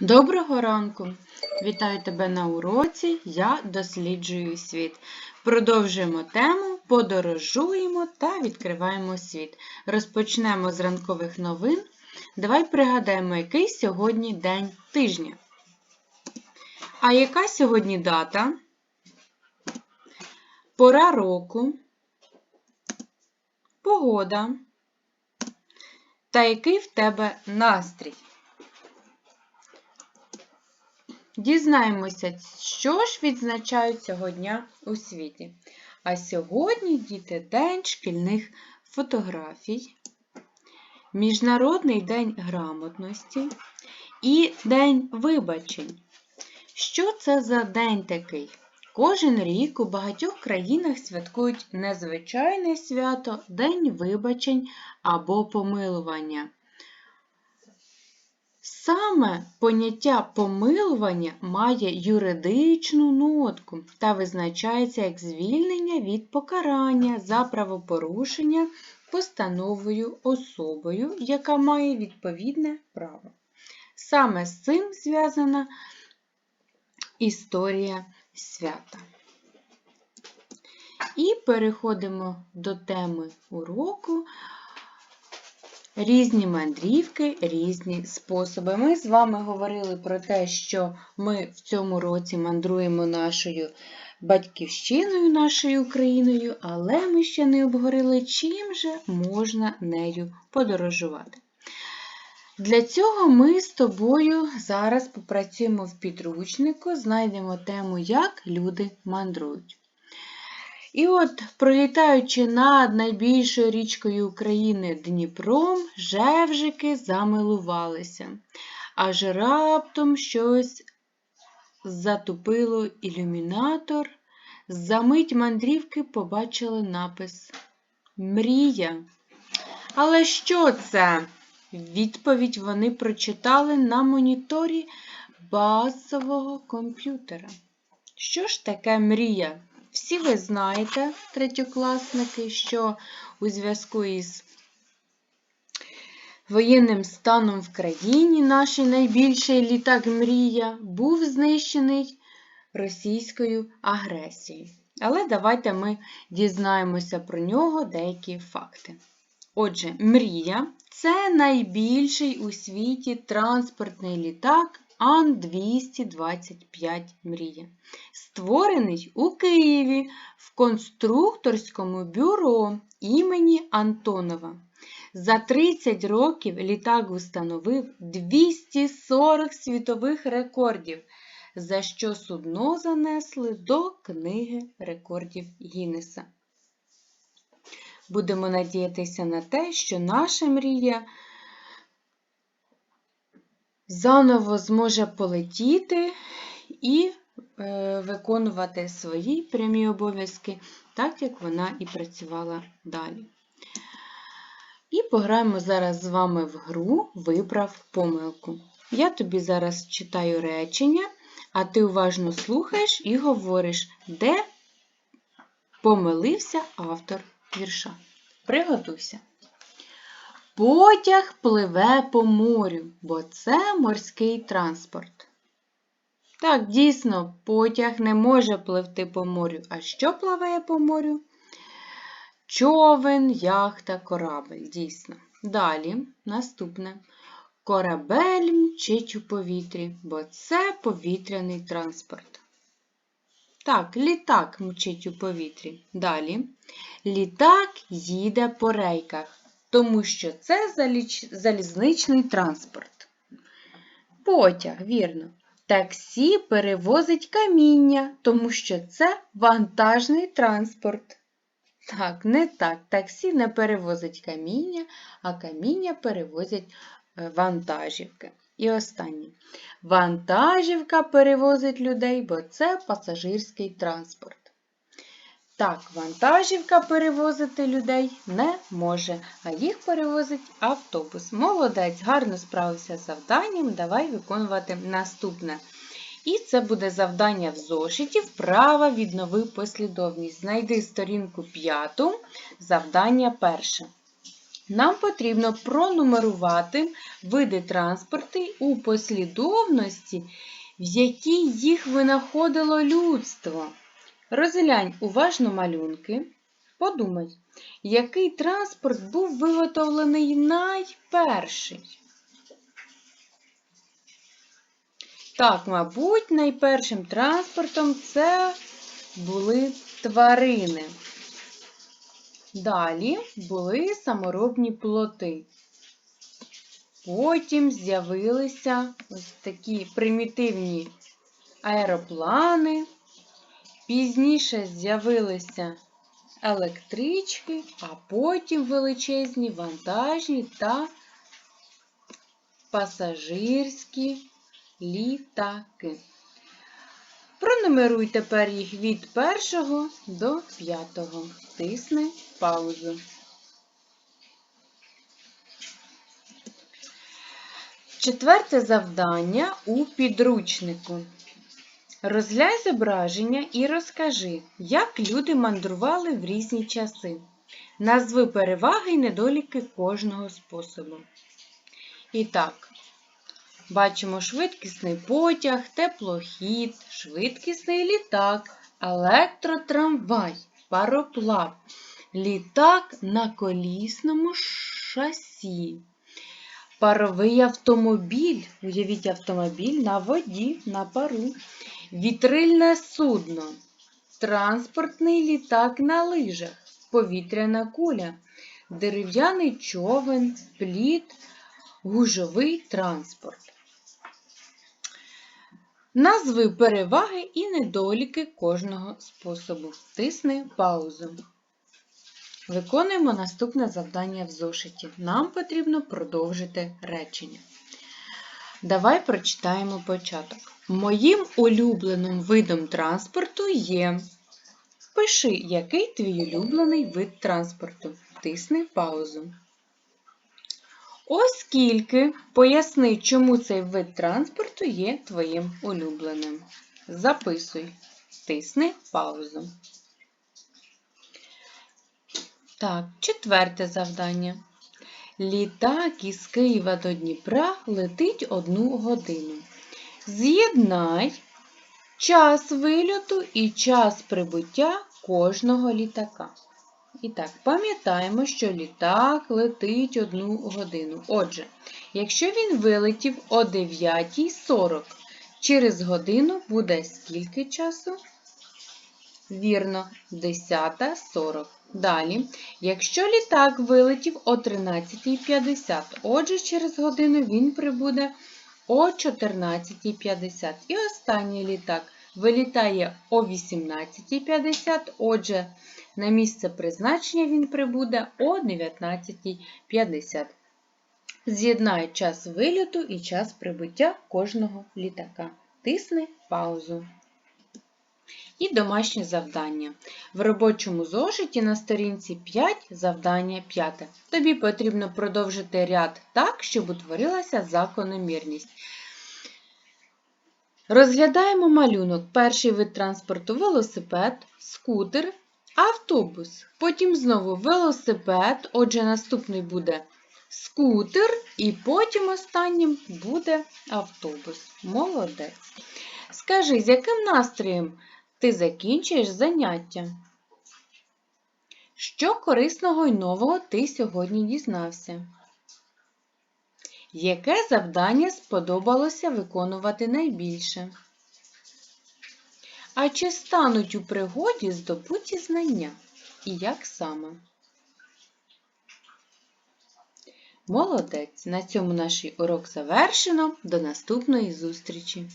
Доброго ранку! Вітаю тебе на уроці Я досліджую світ. Продовжуємо тему, подорожуємо та відкриваємо світ. Розпочнемо з ранкових новин. Давай пригадаємо, який сьогодні день тижня. А яка сьогодні дата? Пора року, погода та який в тебе настрій? Дізнаємося, що ж відзначають цього дня у світі. А сьогодні, діти, День шкільних фотографій, Міжнародний день грамотності і День вибачень. Що це за день такий? Кожен рік у багатьох країнах святкують незвичайне свято День вибачень або помилування. Саме поняття помилування має юридичну нотку та визначається як звільнення від покарання за правопорушення постановою особою, яка має відповідне право. Саме з цим зв'язана історія свята. І переходимо до теми уроку. Різні мандрівки, різні способи. Ми з вами говорили про те, що ми в цьому році мандруємо нашою батьківщиною, нашою Україною, але ми ще не обговорили, чим же можна нею подорожувати. Для цього ми з тобою зараз попрацюємо в підручнику, знайдемо тему, як люди мандрують. І от, пролітаючи над найбільшою річкою України Дніпром, жевжики замилувалися, аж раптом щось затупило ілюмінатор. За мить мандрівки побачили напис Мрія. Але що це? Відповідь вони прочитали на моніторі базового комп'ютера. Що ж таке мрія? Всі ви знаєте, третьокласники, що у зв'язку із воєнним станом в країні наш найбільший літак Мрія був знищений російською агресією. Але давайте ми дізнаємося про нього деякі факти. Отже, Мрія це найбільший у світі транспортний літак Ан-225 Мрія, створений у Києві в конструкторському бюро імені Антонова. За 30 років літак установив 240 світових рекордів, за що судно занесли до Книги рекордів Гіннеса. Будемо надіятися на те, що наша мрія заново зможе полетіти і е, виконувати свої прямі обов'язки, так як вона і працювала далі. І пограємо зараз з вами в гру Виправ помилку. Я тобі зараз читаю речення, а ти уважно слухаєш і говориш, де помилився автор вірша. Приготуйся! Потяг пливе по морю, бо це морський транспорт. Так, дійсно, потяг не може пливти по морю. А що пливе по морю? Човен, яхта, корабель, дійсно. Далі, наступне. Корабель мчить у повітрі, бо це повітряний транспорт. Так, літак мчить у повітрі. Далі. Літак їде по рейках тому що це залізничний транспорт. Потяг, вірно. Таксі перевозить каміння, тому що це вантажний транспорт. Так, не так. Таксі не перевозить каміння, а каміння перевозять е, вантажівки. І останнє. Вантажівка перевозить людей, бо це пасажирський транспорт. Так, вантажівка перевозити людей не може, а їх перевозить автобус. Молодець, гарно справився з завданням. Давай виконувати наступне. І це буде завдання в зошиті. Вправа віднови послідовність. Знайди сторінку п'яту, завдання перше. Нам потрібно пронумерувати види транспорту у послідовності, в якій їх винаходило людство. Розглянь уважно малюнки. Подумай, який транспорт був виготовлений найперший? Так, мабуть, найпершим транспортом це були тварини. Далі були саморобні плоти. Потім з'явилися ось такі примітивні аероплани. Пізніше з'явилися електрички, а потім величезні вантажні та пасажирські літаки. Пронумеруй тепер їх від першого до п'ятого. Тисни паузу. Четверте завдання у підручнику. Розглянь зображення і розкажи, як люди мандрували в різні часи. Назви переваги і недоліки кожного способу. І так, бачимо швидкісний потяг, теплохід, швидкісний літак, електротрамвай, пароплав, літак на колісному шасі. Паровий автомобіль, уявіть автомобіль на воді, на пару, вітрильне судно, транспортний літак на лижах, повітряна куля, дерев'яний човен, плід, гужовий транспорт. Назви переваги і недоліки кожного способу. Тисни паузу. Виконуємо наступне завдання в зошиті. Нам потрібно продовжити речення. Давай прочитаємо початок. Моїм улюбленим видом транспорту є. Пиши, який твій улюблений вид транспорту. Тисни паузу. Оскільки поясни, чому цей вид транспорту є твоїм улюбленим. Записуй. Тисни паузу. Так, четверте завдання. Літак із Києва до Дніпра летить одну годину. З'єднай час вильоту і час прибуття кожного літака. І так, пам'ятаємо, що літак летить одну годину. Отже, якщо він вилетів о 9.40, через годину буде скільки часу? Вірно, 10.40. Далі, якщо літак вилетів о 13.50, отже, через годину він прибуде о 14.50. І останній літак вилітає о 18.50, отже, на місце призначення він прибуде о 19.50. З'єднай час вильоту і час прибуття кожного літака. Тисни паузу. І домашнє завдання. В робочому зошиті на сторінці 5 завдання 5. Тобі потрібно продовжити ряд так, щоб утворилася закономірність. Розглядаємо малюнок. Перший вид транспорту велосипед, скутер, автобус. Потім знову велосипед, отже, наступний буде скутер, і потім останнім буде автобус. Молодець. Скажи, з яким настроєм ти закінчуєш заняття? Що корисного й нового ти сьогодні дізнався? Яке завдання сподобалося виконувати найбільше? А чи стануть у пригоді здобуті знання? І як саме? Молодець! На цьому наш урок завершено. До наступної зустрічі!